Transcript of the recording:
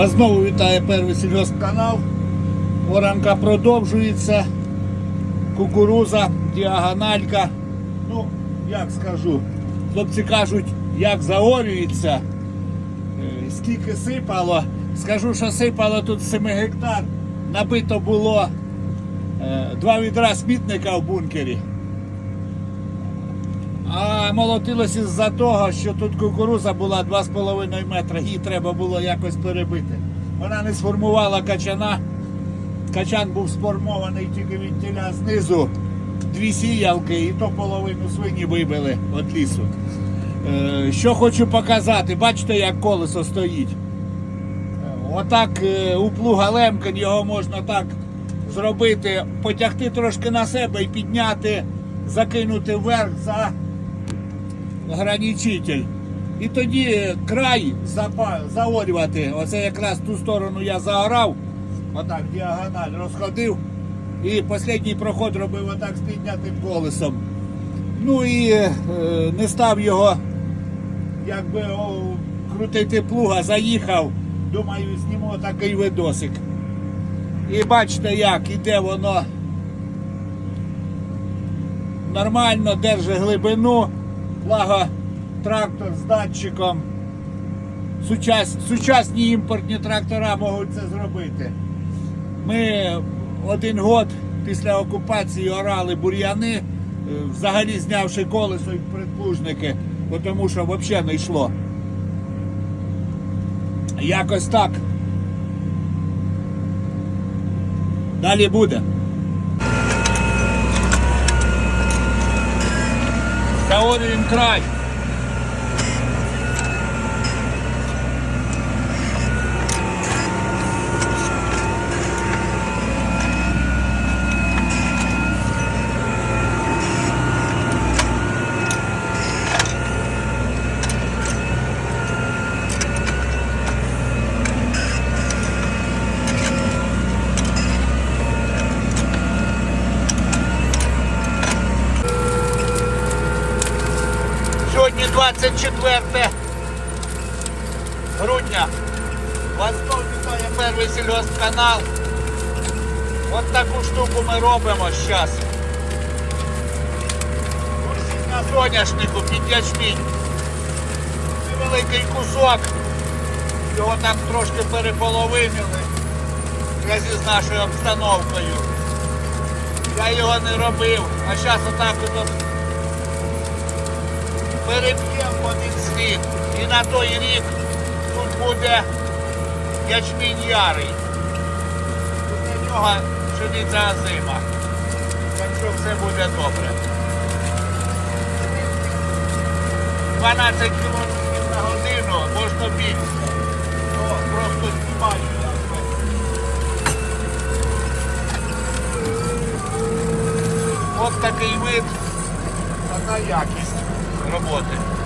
Вас знову вітає перший сільгоспканал. Оранка продовжується. Кукуруза, діагональка. Ну, як скажу, хлопці кажуть, як заорюється, е, скільки сипало. Скажу, що сипало тут 7 гектар. Набито було е, два відра смітника в бункері. Молотилося з-за того, що тут кукуруза була 2,5 метра, її треба було якось перебити. Вона не сформувала качана. Качан був сформований тільки від тіля знизу. Дві сіялки, і то половину свині вибили від лісу. Е, що хочу показати, бачите, як колесо стоїть. Е, Отак е, у плуга Лемкін його можна так зробити, потягти трошки на себе і підняти, закинути вверх за ограничитель. І тоді край заорювати. Оце якраз ту сторону я заорав, отак діагональ розходив. І останній проход робив отак з піднятим колесом. Ну і е, не став його, якби о, крутити плуга, заїхав. Думаю, зніму такий видосик. І бачите, як іде воно нормально, держить глибину, благо трактор з датчиком. Сучас, сучасні імпортні трактора можуть це зробити. Ми один год після окупації орали бур'яни, е, взагалі знявши колесо і предплужники, тому що взагалі не йшло. Якось так. Далі буде. Заорюємо край. Сьогодні 24 грудня. Вас знову вітає перший сільгоспканал. От таку штуку ми робимо зараз. На соняшнику під ячмінь. Невеликий кусок. Його так трошки переполовинили зв'язку з нашою обстановкою. Я його не робив, а зараз отак от переб'ємо один слід. І на той рік тут буде ячмінь ярий. Тут на нього пшениця зима. Так що все буде добре. 12 км на годину, можна більше. Ну, просто знімаю. От такий вид, така якість роботи.